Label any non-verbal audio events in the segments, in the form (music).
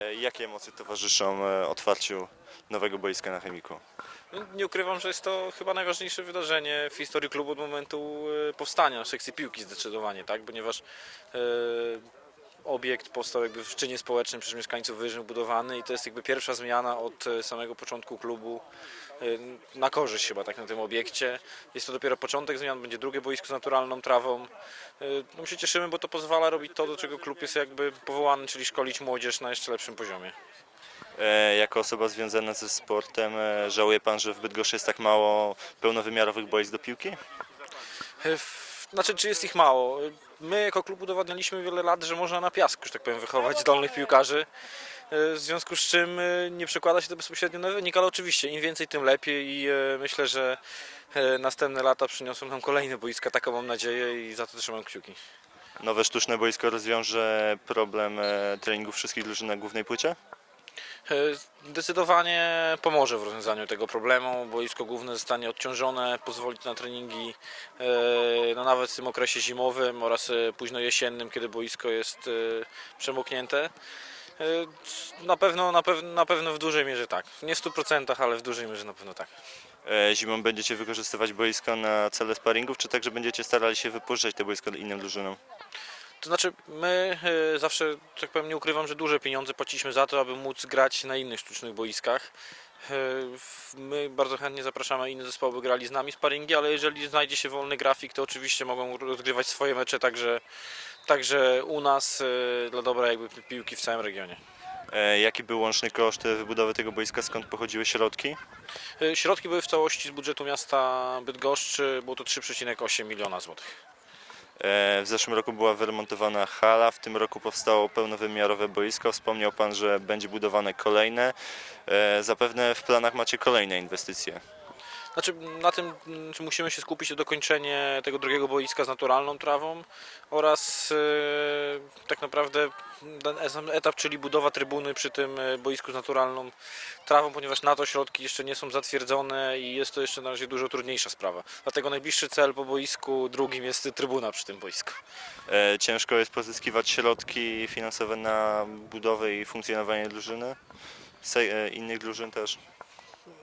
E, Jakie emocje towarzyszą e, otwarciu nowego boiska na Chemiku? No, nie ukrywam, że jest to chyba najważniejsze wydarzenie w historii klubu od momentu e, powstania sekcji piłki zdecydowanie, tak? ponieważ obiekt powstał jakby w czynie społecznym przez mieszkańców wyżyn budowany i to jest jakby pierwsza zmiana od e, samego początku klubu e, na korzyść chyba tak na tym obiekcie. Jest to dopiero początek zmian, będzie drugie boisko z naturalną trawą. E, No, my się cieszymy, bo to pozwala robić to, do czego klub jest jakby powołany, czyli szkolić młodzież na jeszcze lepszym poziomie. Jako osoba związana ze sportem, żałuje Pan, że w Bydgoszczy jest tak mało pełnowymiarowych boisk do piłki? W- Znaczy, czy jest ich mało? My jako klub udowadnialiśmy wiele lat, że można na piasku, że tak powiem, wychować zdolnych piłkarzy. E, W związku z czym e, nie przekłada się to bezpośrednio na wynik, ale oczywiście im więcej, tym lepiej i e, myślę, że następne lata przyniosą nam kolejne boiska, taką mam nadzieję i za to trzymam kciuki. Nowe sztuczne boisko rozwiąże problem treningów wszystkich drużyn na głównej płycie? E, Zdecydowanie pomoże w rozwiązaniu tego problemu. Boisko główne zostanie odciążone, pozwoli to na treningi e, no nawet w tym okresie zimowym oraz e, późno jesiennym, kiedy boisko jest przemoknięte. Na pewno, na, pewno, na pewno w dużej mierze tak. Nie w 100%, ale w dużej mierze na pewno tak. Zimą będziecie wykorzystywać boisko na cele sparingów, czy także będziecie starali się wypożyczać te boisko innym drużynom? To znaczy, my e, zawsze, tak powiem, nie ukrywam, że duże pieniądze płaciliśmy za to, aby móc grać na innych sztucznych boiskach. E, My bardzo chętnie zapraszamy inne zespoły, by grali z nami sparingi, ale jeżeli znajdzie się wolny grafik, to oczywiście mogą rozgrywać swoje mecze także, także u nas e, dla dobra jakby pi- piłki w całym regionie. Jaki był łączny koszt wybudowy tego boiska, skąd pochodziły środki? Środki były w całości z budżetu miasta Bydgoszczy, było to 3,8 miliona złotych. E, W zeszłym roku była wyremontowana hala, w tym roku powstało pełnowymiarowe boisko. Wspomniał Pan, że będzie budowane kolejne. E, Zapewne w planach macie kolejne inwestycje. Znaczy, na tym mm, musimy się skupić to dokończenie tego drugiego boiska z naturalną trawą oraz e, tak naprawdę ten etap, czyli budowa trybuny przy tym e, boisku z naturalną trawą, ponieważ na to środki jeszcze nie są zatwierdzone i jest to jeszcze na razie dużo trudniejsza sprawa. Dlatego najbliższy cel po boisku drugim jest trybuna przy tym boisku. E, Ciężko jest pozyskiwać środki finansowe na budowę i funkcjonowanie drużyny. Innych drużyn też.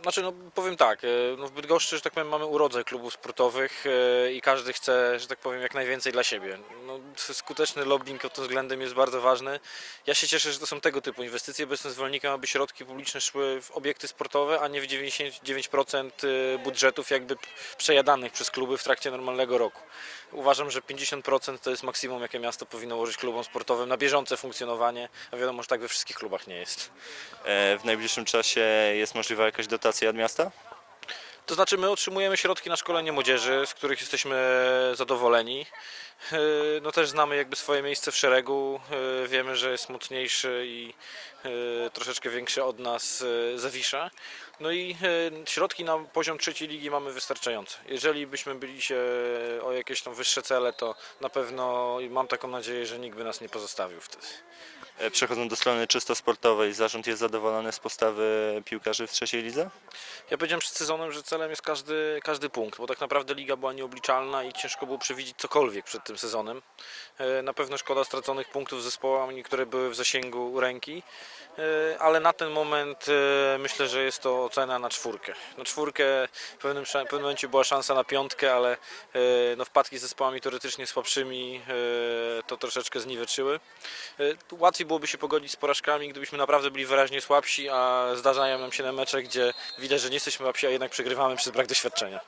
Znaczy, no powiem tak, e, no w Bydgoszczy, że tak powiem, mamy urodzaj klubów sportowych e, i każdy chce, że tak powiem, jak najwięcej dla siebie. No, skuteczny lobbying pod tym względem jest bardzo ważny. Ja się cieszę, że to są tego typu inwestycje, bo jestem zwolennikiem, aby środki publiczne szły w obiekty sportowe, a nie w 99% budżetów jakby przejadanych przez kluby w trakcie normalnego roku. Uważam, że 50% to jest maksimum, jakie miasto powinno ułożyć klubom sportowym na bieżące funkcjonowanie, a wiadomo, że tak we wszystkich klubach nie jest. E, W najbliższym czasie jest możliwa jakaś dotacja od miasta? To znaczy, my otrzymujemy środki na szkolenie młodzieży, z których jesteśmy zadowoleni. (laughs) No też znamy jakby swoje miejsce w szeregu. Yy, Wiemy, że jest mocniejszy i yy, troszeczkę większy od nas yy, Zawisza. No i środki na poziom trzeciej ligi mamy wystarczające. Jeżeli byśmy byli się o jakieś tam wyższe cele, to na pewno mam taką nadzieję, że nikt by nas nie pozostawił wtedy. E, Przechodząc do strony czysto sportowej, zarząd jest zadowolony z postawy piłkarzy w trzeciej lidze? Ja powiedziałem przed sezonem, że celem jest każdy, każdy punkt, bo tak naprawdę liga była nieobliczalna i ciężko było przewidzieć cokolwiek przed tym sezonem. E, Na pewno szkoda straconych punktów zespołami, które były w zasięgu ręki, e, ale na ten moment myślę, że jest to ocena na czwórkę. Na czwórkę w pewnym, w pewnym momencie była szansa na piątkę, ale no, wpadki z zespołami teoretycznie słabszymi to troszeczkę zniweczyły. Łatwiej byłoby się pogodzić z porażkami, gdybyśmy naprawdę byli wyraźnie słabsi, a zdarzają nam się na mecze, gdzie widać, że nie jesteśmy słabsi, a jednak przegrywamy przez brak doświadczenia.